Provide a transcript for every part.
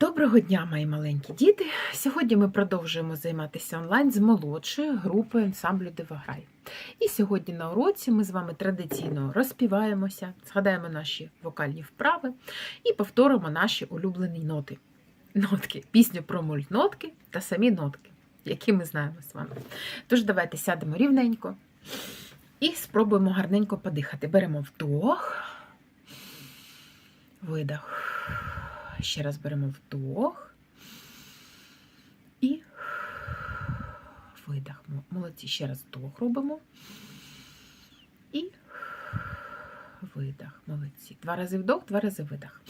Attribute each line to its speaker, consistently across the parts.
Speaker 1: Доброго дня, мої маленькі діти! Сьогодні ми продовжуємо займатися онлайн з молодшої групи ансамблю Дивограй. І сьогодні на уроці ми з вами традиційно розпіваємося, згадаємо наші вокальні вправи і повторимо наші улюблені ноти. Нотки, пісню про мультнотки та самі нотки, які ми знаємо з вами. Тож давайте сядемо рівненько і спробуємо гарненько подихати. Беремо вдох, видох. Ще раз беремо вдох і видих. Молодці. Ще раз вдох робимо. І видах. Молодці. Два рази вдох, два рази видих.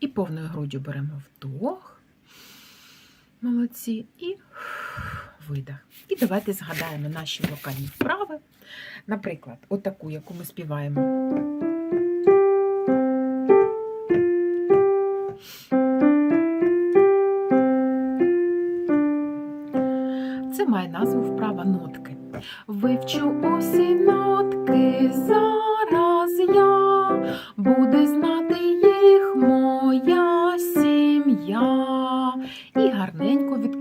Speaker 1: І повною груддю беремо вдох. Молодці. І видих. І давайте згадаємо наші вокальні вправи. Наприклад, отаку, яку ми співаємо. Це має назву вправа нотки. Вивчу усі нотки зараз я, буде знати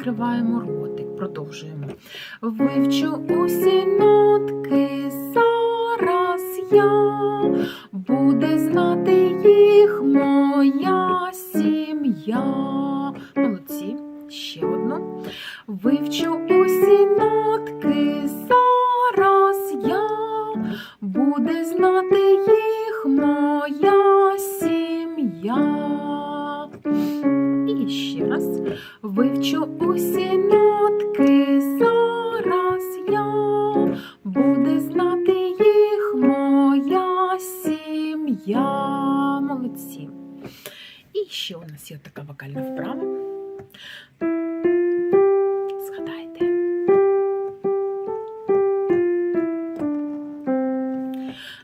Speaker 1: відкриваємо ротик, продовжуємо. Вивчу усі нотки зараз я, буде знати їх моя сім'я. Молодці, ще одну. Вивчу усі нотки зараз я, буде знати їх моя раз вивчу усі нотки зараз я, буде знати їх моя сім'я. Молодці. І ще у нас є така вокальна вправа. Згадайте.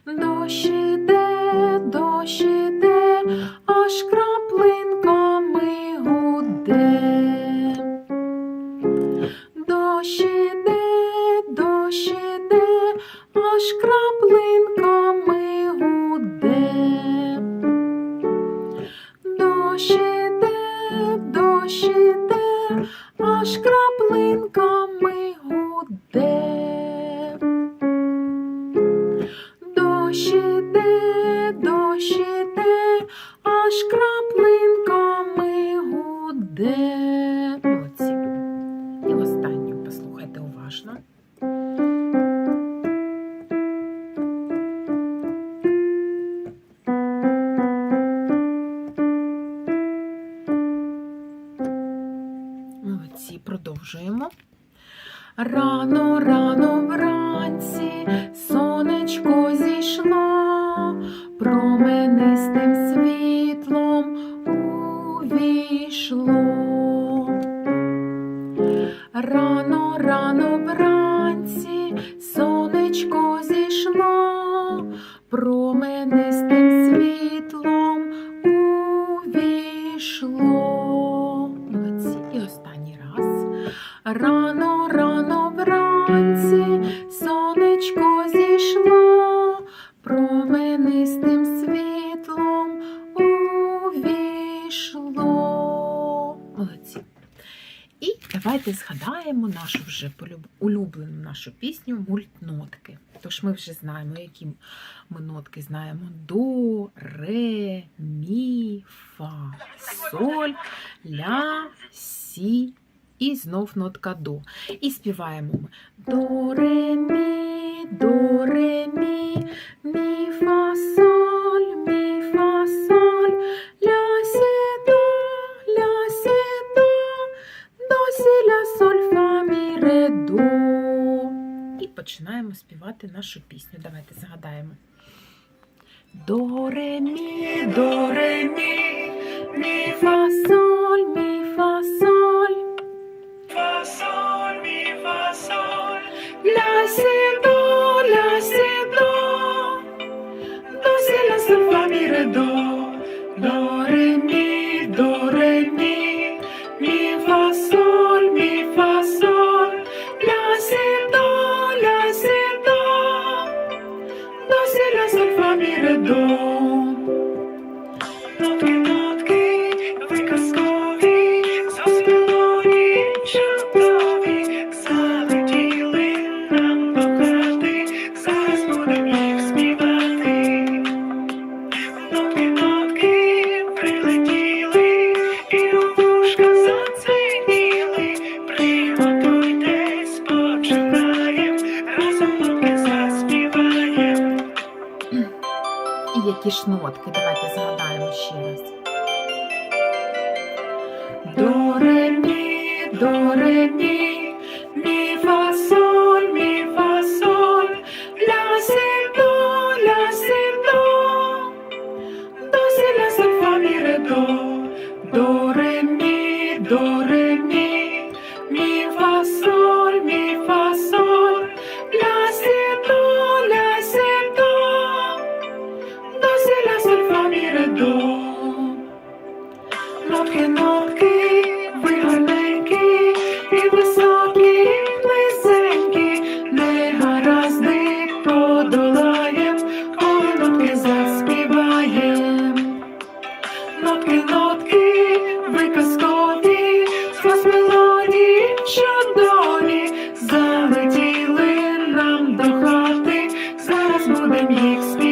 Speaker 1: Дощ аж Рано, рано вранці сонечко зійшло, променистим світлом увійшло. Рано, рано вранці сонечко зійшло, променистим Рано, рано вранці сонечко зійшло, променистим світлом увійшло. Молодці. І давайте згадаємо нашу вже улюблену нашу пісню мультнотки. Тож ми вже знаємо, які ми нотки знаємо: до, ре, мі, фа, соль, ля, сі. І знов нотка до. І співаємо ми до ре мі, до ре мі, мі фа соль, мі фа соль, ля сі до, ля сі до, до сі ля соль фа мі ре до. І починаємо співати нашу пісню. Давайте згадаємо. До ре мі, до ре мі, мі фа соль, Давайте згадаємо ще раз. До ре мі, до ре мі, мі фа соль, мі фа ля си ля си до, ля си мі ре до, до зараз будем їх співати.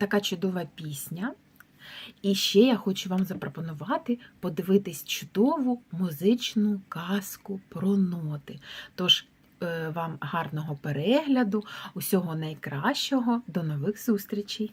Speaker 1: Отака чудова пісня. І ще я хочу вам запропонувати подивитись чудову музичну казку про ноти. Тож е, вам гарного перегляду, усього найкращого, до нових зустрічей!